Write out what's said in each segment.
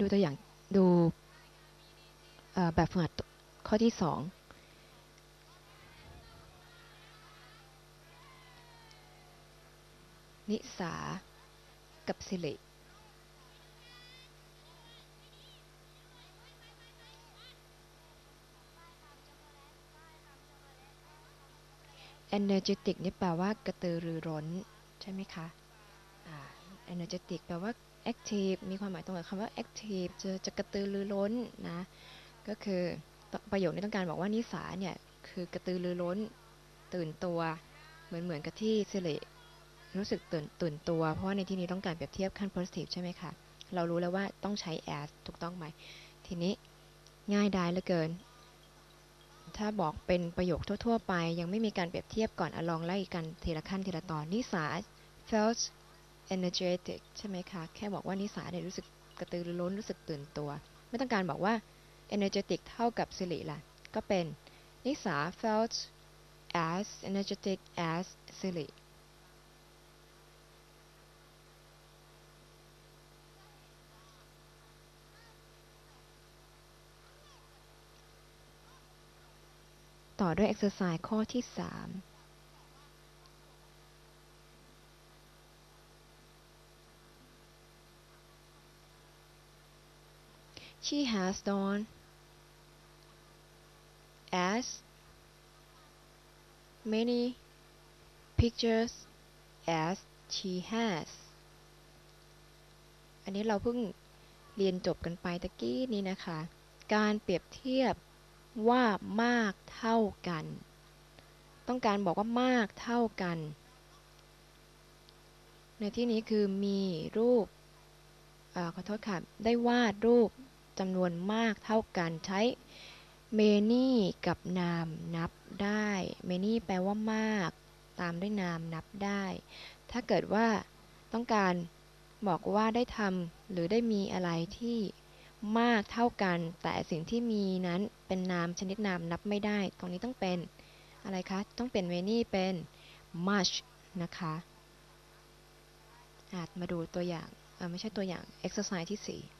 ดูตัวอย่างดูแบบฝึกหัดข้อที่สองนิสา กับสิริเ energetic นี่แปลว่ากระตือรือร้น ใช่ไหมคะ energetic แปลว่า active มีความหมายตรงกับคำว่า active จะจะกระตือรือร้นนะ ก็คือประโยคนี้ต้องการบอกว่านิสาเนี่ย คือกระตือรือร้น ตื่นตัว เหมือนเหมือนกับที่สิริรู้สึกตื่นตื่นตัว เพราะว่าในที่นี้ต้องการเปรียบเทียบขั้น positive ใช่ไหมคะ เรารู้แล้วว่าต้องใช้ as ถูกต้องไหม ทีนี้ง่ายดายเหลือเกิน ถ้าบอกเป็นประโยคทั่ว ๆ ไป ยังไม่มีการเปรียบเทียบก่อนอลองไล่กันทีละขั้นทีละตอนนิสา felt energetic ใช่ไหมคะ แค่บอกว่านิสาเนี่ยรู้สึกกระตือรือร้นรู้สึกตื่นตัว ไม่ต้องการบอกว่า energetic เท่ากับสิริล่ะ ก็เป็นนิสา felt as energetic as สิริต่อด้วย exercise ข้อที่ 3 She has done as many pictures as she has อันนี้เราเพิ่งเรียนจบกันไปตะกี้นี้นะคะ การเปรียบเทียบว่ามากเท่ากัน ต้องการบอกว่ามากเท่ากัน ในที่นี้คือมีรูปอขอโทษค่ะ ได้วาดรูป จำนวนมากเท่ากันใช้ many กับนามนับได้ many แปลว่ามาก ตามด้วยนามนับได้ ถ้าเกิดว่าต้องการบอกว่าได้ทำหรือได้มีอะไรที่มากเท่ากัน แต่สิ่งที่มีนั้นเป็นนามชนิดนามนับไม่ได้ ตรงนี้ต้องเป็นอะไรคะ ต้องเป็น many เป็น much นะคะอาจมาดูตัวอย่างไม่ใช่ตัวอย่าง exercise ที่ 4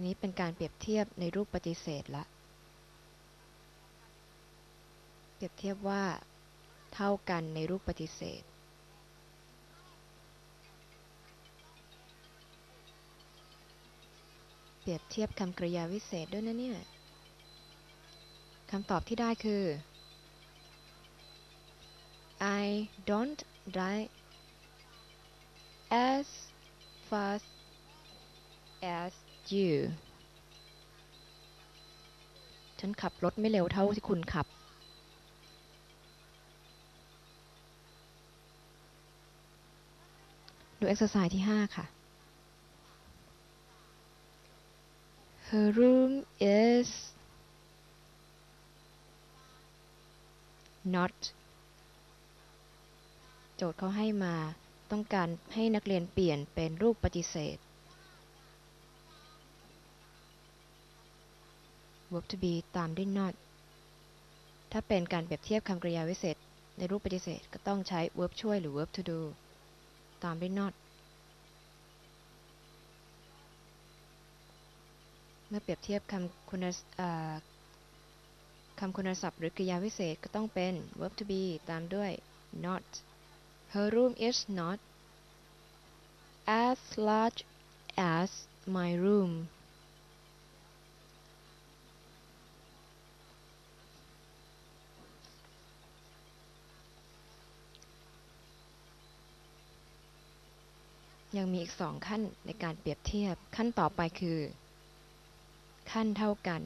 ทีนี้เป็นการเปรียบเทียบในรูปปฏิเสธละ เปรียบเทียบว่า เท่ากันในรูปปฏิเสธ เปรียบเทียบคำกริยาวิเศษด้วยนะเนี่ยคำตอบที่ได้คือ I don't drive as fast as you ฉันขับรถไม่เร็วเท่าที่คุณขับ ดูเอ็กซ์ไซส์ที่ 5 ค่ะ Her room is not โจทย์เขาให้มาต้องการให้นักเรียนเปลี่ยนเป็นรูปปฏิเสธ verb to be ตามด้วย not ถ้าเป็นการเปรียบเทียบคำกริยาวิเศษ ในรูปปฏิเสธก็ต้องใช้ verb ช่วยหรือ verb to do ตามด้วย not เมื่อเปรียบเทียบคำคุณคำคุณศัพท์หรือกริยาวิเศษก็ต้องเป็น verb to be ตามด้วย not her room is not as large as my room ยังมีอีกสองขั้นในการเปรียบเทียบ ขั้นต่อไปคือ ขั้นเท่ากัน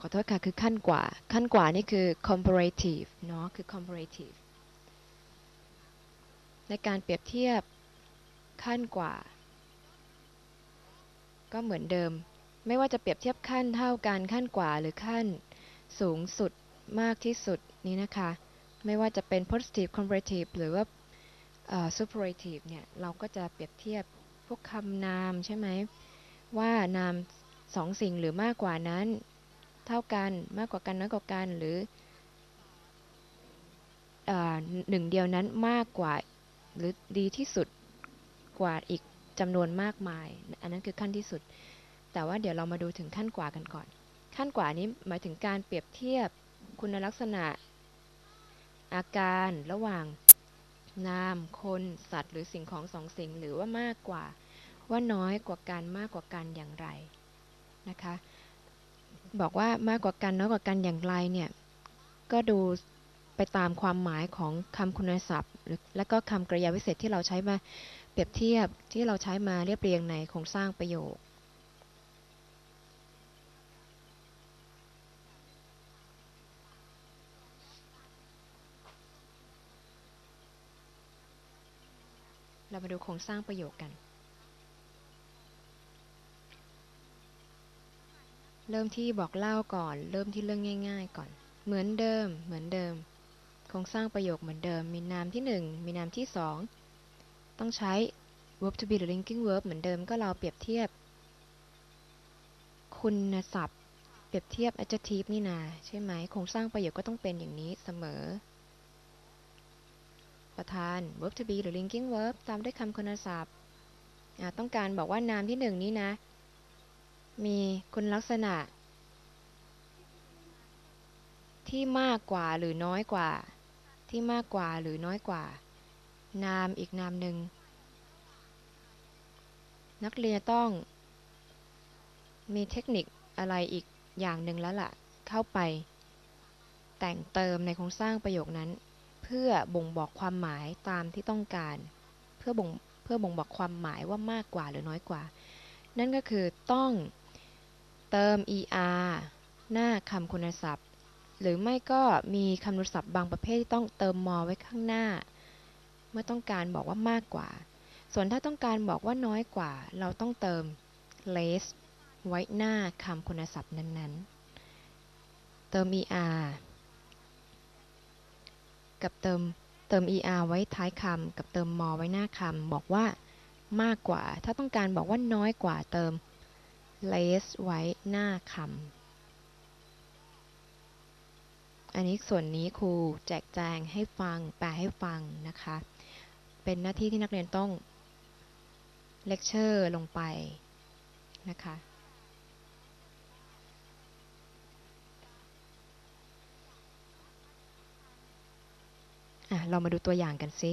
ขอโทษค่ะ คือขั้นกว่า ขั้นกว่านี่คือ comparative เนาะ คือ comparative ในการเปรียบเทียบขั้นกว่า ก็เหมือนเดิม ไม่ว่าจะเปรียบเทียบขั้นเท่ากัน ขั้นกว่าหรือขั้นสูงสุดมากที่สุด นี้นะคะ ไม่ว่าจะเป็น positive comparative หรือว่า superlative เนี่ย เราก็จะเปรียบเทียบพวกคำนามใช่ไหม ว่านามสองสิ่งหรือมากกว่านั้น เท่ากันมากกว่ากันน้อยกว่ากันหรืออหนึ่งเดียวนั้นมากกว่าหรือดีที่สุดกว่าอีกจำนวนมากมาย อันนั้นคือขั้นที่สุด แต่ว่าเดี๋ยวเรามาดูถึงขั้นกว่ากันก่อน ขั้นกว่านี้หมายถึงการเปรียบเทียบคุณลักษณะ อาการระหว่างนาม คน สัตว์ หรือสิ่งของสองสิ่งหรือว่ามากกว่า ว่าน้อยกว่ากันมากกว่ากันอย่างไรนะคะ บอกว่ามากกว่ากันน้อยกว่ากันอย่างไรเนี่ยก็ดูไปตามความหมายของคำคุณศัพท์ และก็คำกริยาวิเศษที่เราใช้มาเปรียบเทียบที่เราใช้มาเรียบเรียงในโครงสร้างประโยค เรามาดูโครงสร้างประโยคกัน เริ่มที่บอกเล่าก่อน เริ่มที่เรื่องง่าย ๆ ก่อน เหมือนเดิม เหมือนเดิม โครงสร้างประโยคเหมือนเดิม มีนามที่ 1 มีนามที่ 2 ต้องใช้ verb to be หรือ linking verb เหมือนเดิมก็เราเปรียบเทียบ คุณศัพท์ เปรียบเทียบ adjective นี่นา ใช่ไหมโครงสร้างประโยคก็ต้องเป็นอย่างนี้เสมอ ประธาน verb to be หรือ linking verb ตามด้วยคำคุณศัพท์ ต้องการบอกว่านามที่หนึ่งนี้นะ มีคุณลักษณะ ที่มากกว่าหรือน้อยกว่า ที่มากกว่าหรือน้อยกว่า นามอีกนามหนึ่ง นักเรียนต้อง มีเทคนิคอะไรอีกอย่างหนึ่งแล้วล่ะ เข้าไป แต่งเติมในโครงสร้างประโยคนั้น เพื่อบ่งบอกความหมายตามที่ต้องการ เพื่อบ่งเพื่อบ่งบอกความหมายว่ามากกว่าหรือน้อยกว่า นั่นก็คือต้องเติม er หน้าคำคุณศัพท์ หรือไม่ก็มีคำคุณศัพท์บางประเภทที่ต้องเติมมอไว้ข้างหน้า เมื่อต้องการบอกว่ามากกว่า ส่วนถ้าต้องการบอกว่าน้อยกว่า เราต้องเติม less ไว้หน้าคำคุณศัพท์นั้นๆ เติม er กับเติมเติม er ไว้ท้ายคำกับเติมมอไว้หน้าคำบอกว่ามากกว่า ถ้าต้องการบอกว่าน้อยกว่าเติม less ไว้หน้าคำอันนี้ส่วนนี้ครูแจกแจงให้ฟัง แปลให้ฟังนะคะ เป็นหน้าที่ที่นักเรียนต้องเลคเชอร์ลงไปนะคะ อะเรามาดูตัวอย่างกันสิ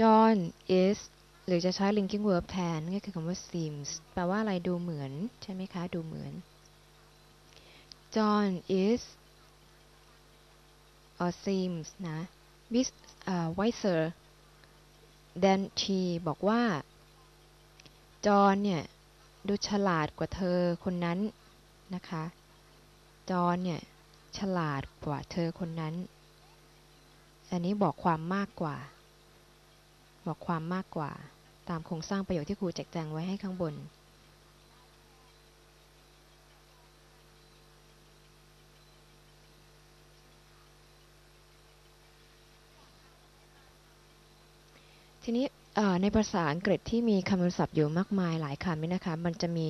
John is หรือจะใช้ linking verb แทนก็คือคำว่า seems แปลว่าอะไรดูเหมือน ใช่ไหมคะ ดูเหมือน John is or seems นะ bis uh, wiser than she บอกว่า จอห์นเนี่ย ดูฉลาดกว่าเธอคนนั้นนะคะ จอห์นเนี่ย ฉลาดกว่าเธอคนนั้น อันนี้บอกความมากกว่า บอกความมากกว่า ตามโครงสร้างประโยคที่ครูแจกแจงไว้ให้ข้างบน ทีนี้ในภาษาอังกฤษที่มีคำศัพท์อยู่มากมายหลายคำนี่นะคะ มันจะมี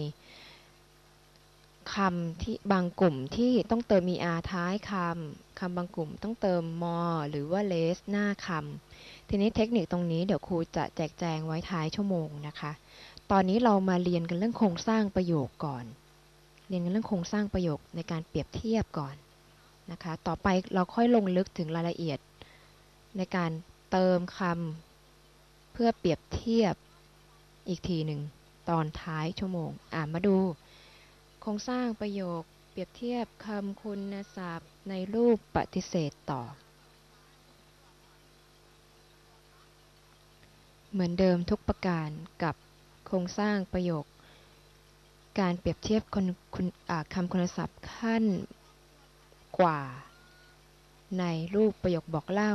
คำที่บางกลุ่มที่ต้องเติม er ท้ายคำ คำบางกลุ่มต้องเติม more หรือว่า less หน้าคำ ทีนี้เทคนิคตรงนี้เดี๋ยวครูจะแจกแจงไว้ท้ายชั่วโมงนะคะ ตอนนี้เรามาเรียนกันเรื่องโครงสร้างประโยคก่อน เรียนกันเรื่องโครงสร้างประโยคในการเปรียบเทียบก่อนนะคะ ต่อไปเราค่อยลงลึกถึงรายละเอียด ในการเติมคำเพื่อเปรียบเทียบอีกทีหนึ่งตอนท้ายชั่วโมง อ่ามาดู ครงสร้างประโยคเปรียบเทียบคำคุณศัพท์ในรูปปฏิเสธต่อ เหมือนเดิมทุกประการกับโครงสร้างประโยค การเปรียบเทียบคำคุณศัพท์ขั้นกว่า ในรูปประโยคบอกเล่า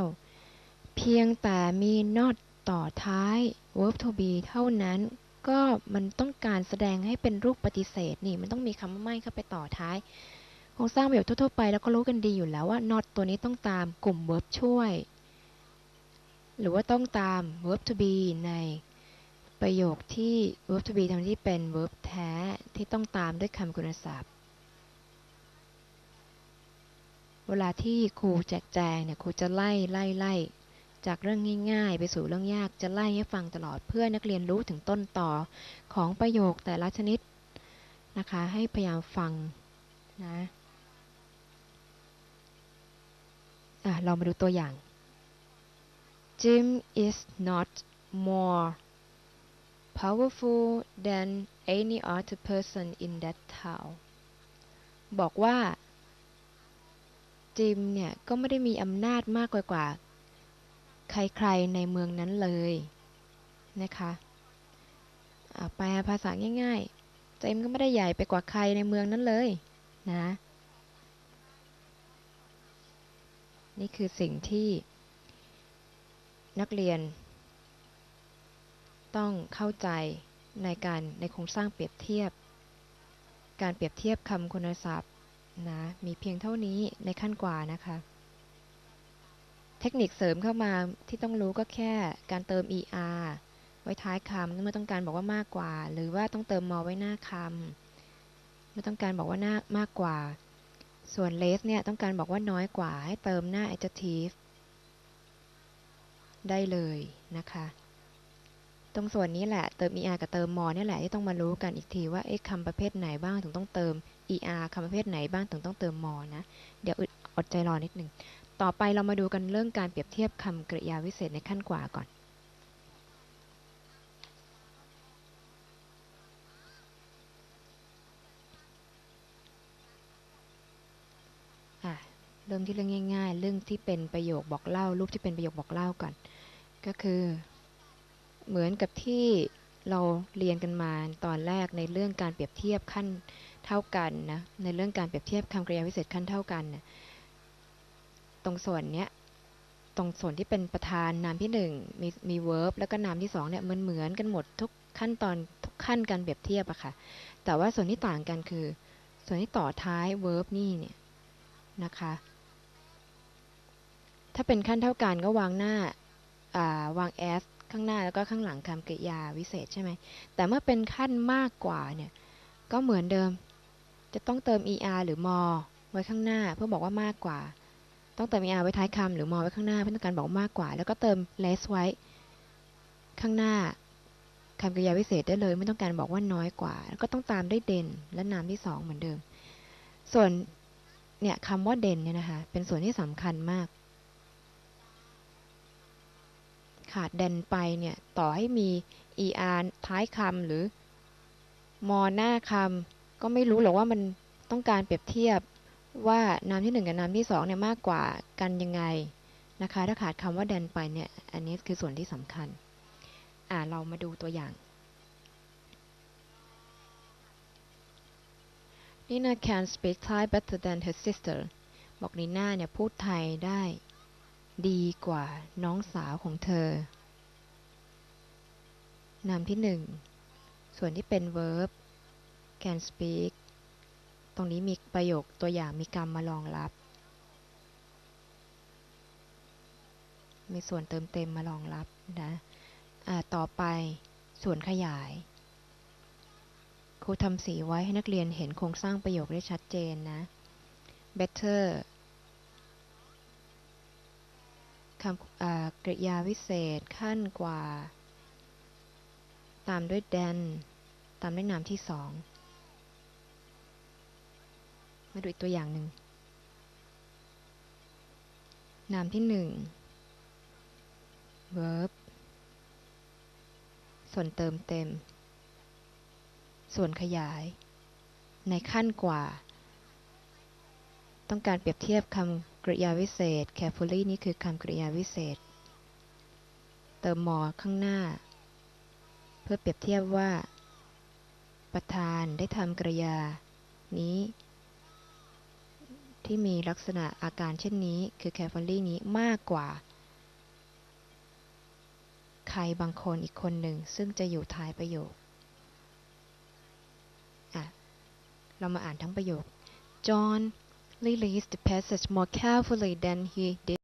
เพียงแต่มี not ต่อท้าย verb to be เท่านั้น ก็มันต้องการแสดงให้เป็นรูปปฏิเสธนี่ มันต้องมีคำว่าไม่เข้าไปต่อท้ายโครงสร้างประโยคทั่วๆไปแล้วก็รู้กันดีอยู่แล้วว่า not ตัวนี้ต้องตามกลุ่ม verb ช่วย หรือว่าต้องตาม verb to be ในประโยคที่ verb to be ทำที่เป็น verb แท้ที่ต้องตามด้วยคำคุณศัพท์ เวลาที่ครูแจกแจงเนี่ยครูจะไล่ไล่ไล่ จากเรื่องง่ายๆ ไปสู่เรื่องยากจะไล่ให้ฟังตลอดเพื่อนักเรียนรู้ถึงต้นต่อของประโยคแต่ละชนิดนะคะ ให้พยายามฟังนะะเรามาดูตัวอย่าง Jim is not more powerful than any other person in that town บอกว่าจิมเนี่ย ก็ไม่ได้มีอำนาจมากกว่า ใครๆในเมืองนั้นเลยนะคะแปลภาษาง่ายๆจิมก็ไม่ได้ใหญ่ไปกว่าใครในเมืองนั้นเลยนะนี่คือสิ่งที่นักเรียน ต้องเข้าใจในการในโครงสร้างเปรียบเทียบ การเปรียบเทียบคำคุณศัพท์นะมีเพียงเท่านี้ในขั้นกว่านะคะ เทคนิคเสริมเข้ามาที่ต้องรู้ก็แค่การเติม er ไว้ท้ายคำเมื่อต้องการบอกว่ามากกว่า หรือว่าต้องเติมมอไว้หน้าคำเมื่อต้องการบอกว่าหน้ามากกว่า ส่วน less เนี่ยต้องการบอกว่าน้อยกว่า ให้เติมหน้า adjective ได้เลยนะคะ ตรงส่วนนี้แหละเติม er กับเติม more เนี่ยแหละที่ต้องมารู้กันอีกทีว่าเอ๊ะคำประเภทไหนบ้างถึงต้องเติม er คำประเภทไหนบ้างถึงต้องเติม more นะ เดี๋ยวอดใจรอนิดหนึ่ง ต่อไปเรามาดูกันเรื่องการเปรียบเทียบคำกริยาวิเศษในขั้นกว่าก่อน เริ่มที่เรื่องง่ายๆ เรื่องที่เป็นประโยคบอกเล่า รูปที่เป็นประโยคบอกเล่าก่อน ก็คือ เหมือนกับที่เราเรียนกันมาตอนแรกในเรื่องการเปรียบเทียบขั้นเท่ากันนะ ในเรื่องการเปรียบเทียบคำกริยาวิเศษขั้นเท่ากันนะ ตรงส่วนเนี้ยตรงส่วนที่เป็นประธานนามที่หนึ่งมีมี verb แล้วก็นามที่สองเนี่ยเหมันเหมือนกันหมดทุกขั้นตอนทุกขั้นการเปรียบเทียบอะค่ะ แต่ว่าส่วนที่ต่างกันคือ ส่วนที่ต่อท้าย verb นี่เนี่ยนะคะ ถ้าเป็นขั้นเท่ากันก็วางหน้าวาง s ข้างหน้าแล้วก็ข้างหลังคำกริยาวิเศษใช่ไหม แต่เมื่อเป็นขั้นมากกว่าเนี่ยก็เหมือนเดิม จะต้องเติม er หรือ more ไว้ข้างหน้าเพื่อบอกว่ามากกว่า ต้องเติม er ไว้ท้ายคำหรือ more ไว้ข้างหน้าเพื่อต้องการบอกมากกว่า แล้วก็เติม less ไว้ข้างหน้าคำกริยาวิเศษได้เลยไม่ต้องการบอกว่าน้อยกว่า แล้วก็ต้องตามด้วยเด่นและนามที่สองเหมือนเดิม ส่วนเนี่ยคำว่าเด่นเนี่ยนะคะเป็นส่วนที่สำคัญมาก ขาดเด่นไปเนี่ยต่อให้มี er ท้ายคำหรือมอหน้าคำก็ไม่รู้หรอกว่ามันต้องการเปรียบเทียบ ว่านามที่หนึ่งกับนามที่สองเนี่ยมากกว่ากันยังไงนะคะ ถ้าขาดคำว่าเด่นไปเนี่ย อันนี้คือส่วนที่สำคัญ อ่าเรามาดูตัวอย่าง Nina can speak Thai better than her sister บอกนีน่าเนี่ยพูดไทยได้ดีกว่าน้องสาวของเธอ นามที่หนึ่งส่วนที่เป็น verb can speak รงนี้มีประโยคตัวอย่างมีกรรมมารองรับ มีส่วนเติมเต็มมารองรับนะะต่อไปส่วนขยาย ครูทำสีไว้ให้นักเรียนเห็นโครงสร้างประโยคได้ชัดเจนนะ better คำกริยาวิเศษขั้นกว่า ตามด้วย than ตามด้วยนามที่สอง มาดูอีกตัวอย่างหนึ่ง นามที่หนึ่ง verb ส่วนเติมเต็ม ส่วนขยาย ในขั้นกว่า ต้องการเปรียบเทียบคำกริยาวิเศษ carefully นี่คือคำกริยาวิเศษ เติมมอข้างหน้า เพื่อเปรียบเทียบว่า ประธานได้ทำกริยานี้ ที่มีลักษณะอาการเช่นนี้คือแคฟอรี่นี้มากกว่า ใครบางคนอีกคนหนึ่ง ซึ่งจะอยู่ท้ายประโยค เรามาอ่านทั้งประโยค John released the passage more carefully than he did